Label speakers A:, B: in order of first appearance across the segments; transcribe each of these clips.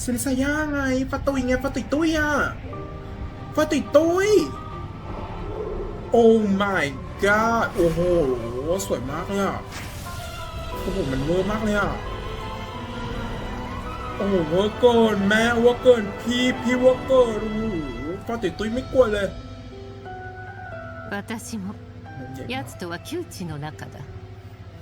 A: เซนิสายาไงฟาตุยไงฟาตุยตุ้ยอะฟาตุยตุ้ย โอ้ my god โอ้โห สวยมากเลยอะโอ้โห มันเวอร์มากเลยอะโอ้โหเวอร์เกินแม่เวอร์เกินพี่พี่เวอร์เกินโอ้โหฟาตุยตุ้ยไม่กลัวเลย
B: 私も
A: มันใหญ่มาก
B: 奴とは窮地の中だ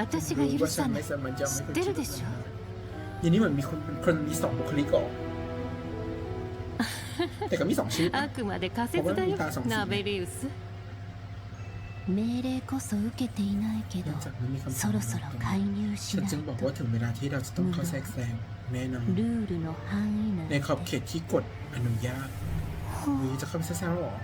B: 私が
A: รู้
B: 許
A: ว่าฉั
B: さ
A: น
B: な
A: ไม่
B: い
A: สามารถยอมให้คน
B: 知ってるでしょ
A: อย่างนี้เหมือนมีคนคนมีสองบุคลิกออกแต่ก็มีสองชีวิตนะ
B: あくまで仮説だよナベリウス
C: 命令こそ受けていないけど
A: เนื่องจากไม่มีคำ
C: そ
A: สั่ง
C: ろそろ介入し
A: ฉัน
C: ない
A: จึงบอก
C: と
A: ว่าถึงเวลาที่เราจะต้องเข้าแทรกแซงแน่นอน
C: ルールの範囲
A: ใน
C: 内
A: ขอบเขตที่กฎอนุญาต
C: ほう
A: นี้จะเข้าไปแทรกแซงแล้วเหรอ